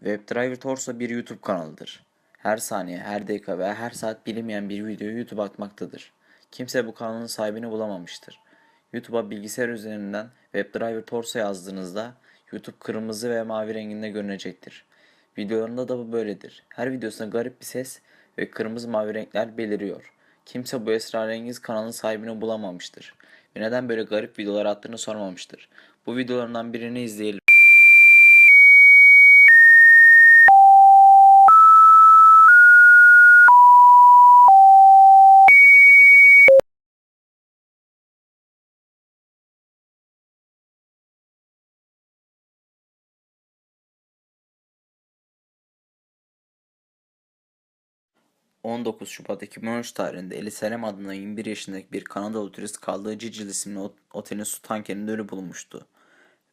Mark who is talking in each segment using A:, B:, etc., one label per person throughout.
A: WebDriver Torso bir YouTube kanalıdır. Her saniye, her dakika ve her saat bilinmeyen bir videoyu YouTube'a atmaktadır. Kimse bu kanalın sahibini bulamamıştır. YouTube'a bilgisayar üzerinden WebDriver Torso yazdığınızda YouTube kırmızı ve mavi renginde görünecektir. Videolarında da bu böyledir. Her videosunda garip bir ses ve kırmızı mavi renkler beliriyor. Kimse bu esrarengiz kanalın sahibini bulamamıştır. Ve neden böyle garip videolar attığını sormamıştır. Bu videolarından birini izleyelim. ...19 Şubat 2013 tarihinde Eli Selam adında 21 yaşındaki bir Kanadalı turist kaldığı Cicil isimli ot- otelin su tankerinde ölü bulunmuştu.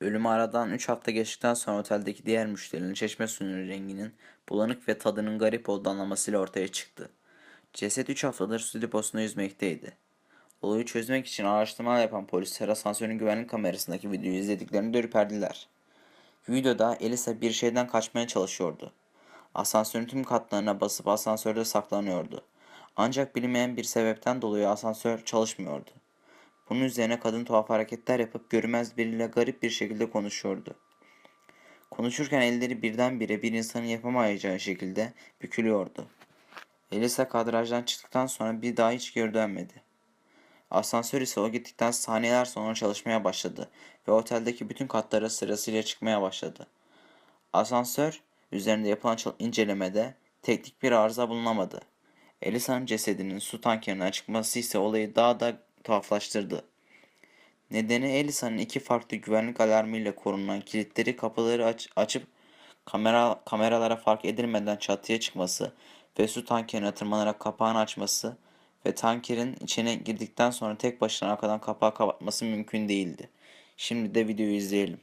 A: Ölümü aradan 3 hafta geçtikten sonra oteldeki diğer müşterilerin çeşme suyunun renginin bulanık ve tadının garip olduğu anlamasıyla ortaya çıktı. Ceset 3 haftadır su deposunda yüzmekteydi. Olayı çözmek için araştırmalar yapan polisler asansörün güvenlik kamerasındaki videoyu izlediklerini ürperdiler. Videoda Elisa bir şeyden kaçmaya çalışıyordu. Asansörün tüm katlarına basıp asansörde saklanıyordu. Ancak bilinmeyen bir sebepten dolayı asansör çalışmıyordu. Bunun üzerine kadın tuhaf hareketler yapıp görünmez biriyle garip bir şekilde konuşuyordu. Konuşurken elleri birdenbire bir insanın yapamayacağı şekilde bükülüyordu. Elisa kadrajdan çıktıktan sonra bir daha hiç geri dönmedi. Asansör ise o gittikten saniyeler sonra çalışmaya başladı ve oteldeki bütün katlara sırasıyla çıkmaya başladı. Asansör üzerinde yapılan incelemede teknik bir arıza bulunamadı. Elisa'nın cesedinin su tankerine çıkması ise olayı daha da tuhaflaştırdı. Nedeni Elisa'nın iki farklı güvenlik alarmıyla korunan kilitleri kapıları aç- açıp kamera kameralara fark edilmeden çatıya çıkması ve su tankerine tırmanarak kapağını açması ve tankerin içine girdikten sonra tek başına arkadan kapağı kapatması mümkün değildi. Şimdi de videoyu izleyelim.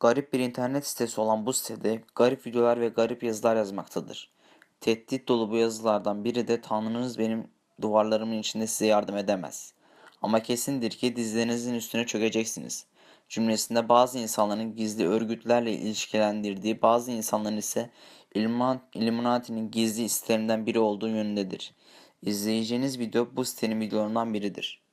A: Garip bir internet sitesi olan bu sitede garip videolar ve garip yazılar yazmaktadır. Tehdit dolu bu yazılardan biri de Tanrınız benim duvarlarımın içinde size yardım edemez. Ama kesindir ki dizlerinizin üstüne çökeceksiniz. Cümlesinde bazı insanların gizli örgütlerle ilişkilendirdiği, bazı insanların ise Illumin- Illuminati'nin gizli sitelerinden biri olduğu yönündedir. İzleyeceğiniz video bu sitenin videolarından biridir.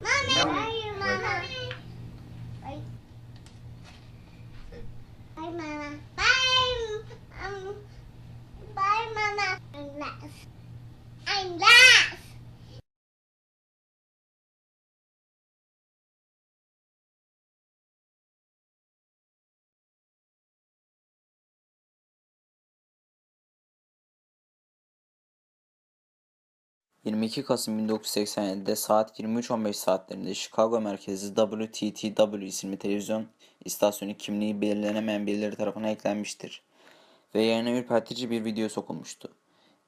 B: Bye, Mama. Bye. Bye, Mama. Bye, um, bye, Mama. I'm last. I'm last.
A: 22 Kasım 1987'de saat 23.15 saatlerinde Chicago merkezli WTTW isimli televizyon istasyonu kimliği belirlenemeyen birileri tarafından eklenmiştir ve yayına ürpertici bir video sokulmuştu.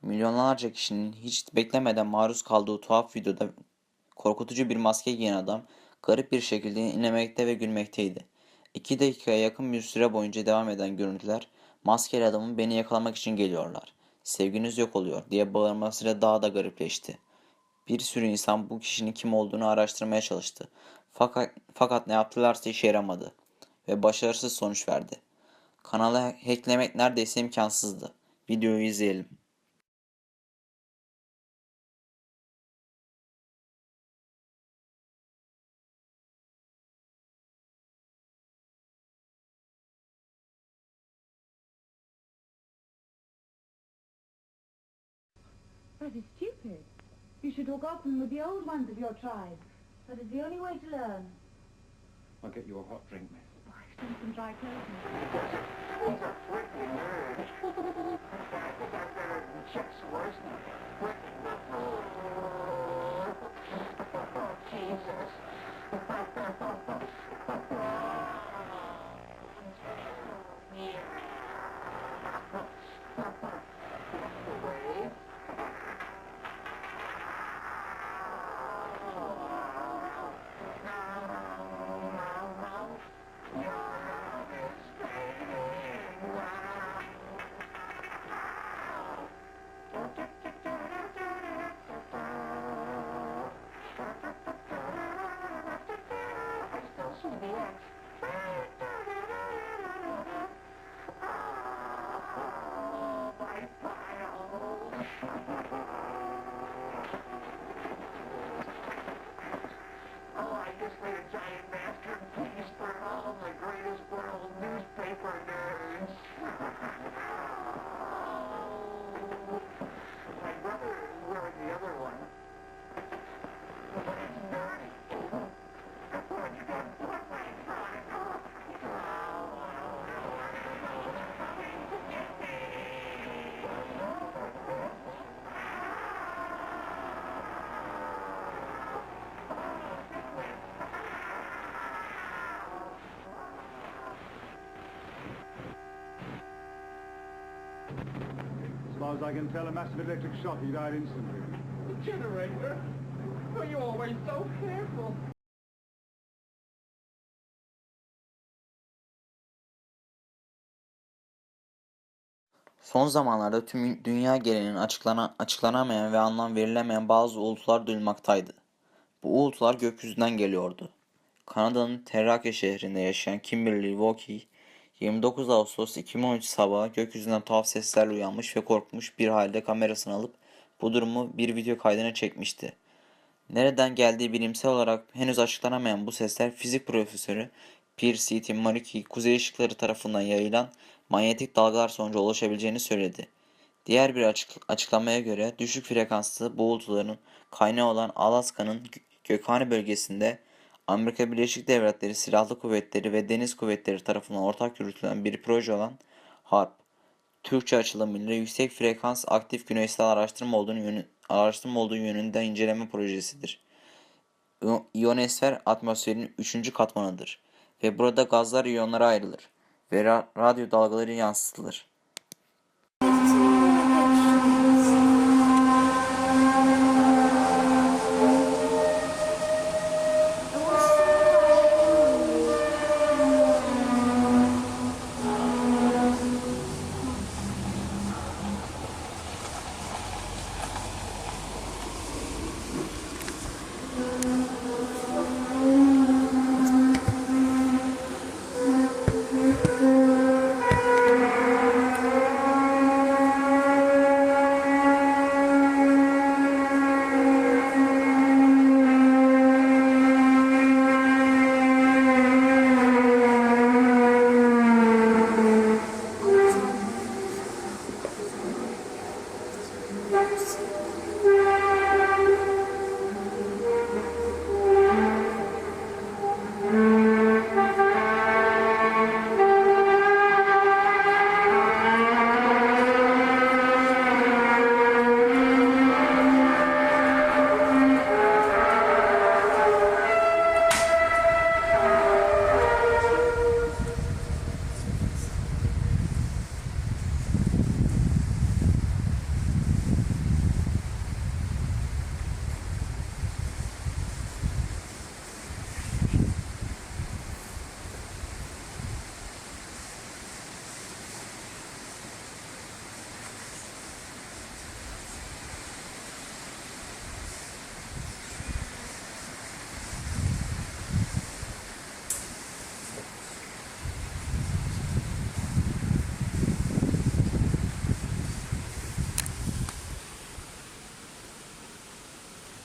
A: Milyonlarca kişinin hiç beklemeden maruz kaldığı tuhaf videoda korkutucu bir maske giyen adam garip bir şekilde inlemekte ve gülmekteydi. İki dakikaya yakın bir süre boyunca devam eden görüntüler maskeli adamın beni yakalamak için geliyorlar. Sevginiz yok oluyor diye bağırmasıyla daha da garipleşti. Bir sürü insan bu kişinin kim olduğunu araştırmaya çalıştı. Fakat, fakat ne yaptılarsa işe yaramadı ve başarısız sonuç verdi. Kanalı hacklemek neredeyse imkansızdı. Videoyu izleyelim.
C: That is stupid. You should talk often with the old ones of your tribe. That is the only way to learn.
D: I'll get you a hot drink, miss.
C: Oh, I've seen some dry clothes.
E: Jesus. far as I can tell, a massive electric shock. He died instantly.
F: Generator? Were you always so careful?
A: Son zamanlarda tüm dünya genelinin açıklana, açıklanamayan ve anlam verilemeyen bazı uğultular duyulmaktaydı. Bu uğultular gökyüzünden geliyordu. Kanada'nın Terrake şehrinde yaşayan Kimberly Walkie, 29 Ağustos 2013 sabahı gökyüzünden tuhaf seslerle uyanmış ve korkmuş bir halde kamerasını alıp bu durumu bir video kaydına çekmişti. Nereden geldiği bilimsel olarak henüz açıklanamayan bu sesler fizik profesörü Pierre C. Mariki kuzey ışıkları tarafından yayılan manyetik dalgalar sonucu ulaşabileceğini söyledi. Diğer bir açık, açıklamaya göre düşük frekanslı boğultuların kaynağı olan Alaska'nın gö- Gökhane bölgesinde Amerika Birleşik Devletleri Silahlı Kuvvetleri ve Deniz Kuvvetleri tarafından ortak yürütülen bir proje olan HARP, Türkçe açılımıyla Yüksek Frekans Aktif Güneysel Araştırma olduğu, yönü, araştırma olduğu yönünde inceleme projesidir. İyo- İyonosfer atmosferin üçüncü katmanıdır ve burada gazlar iyonlara ayrılır ve ra- radyo dalgaları yansıtılır.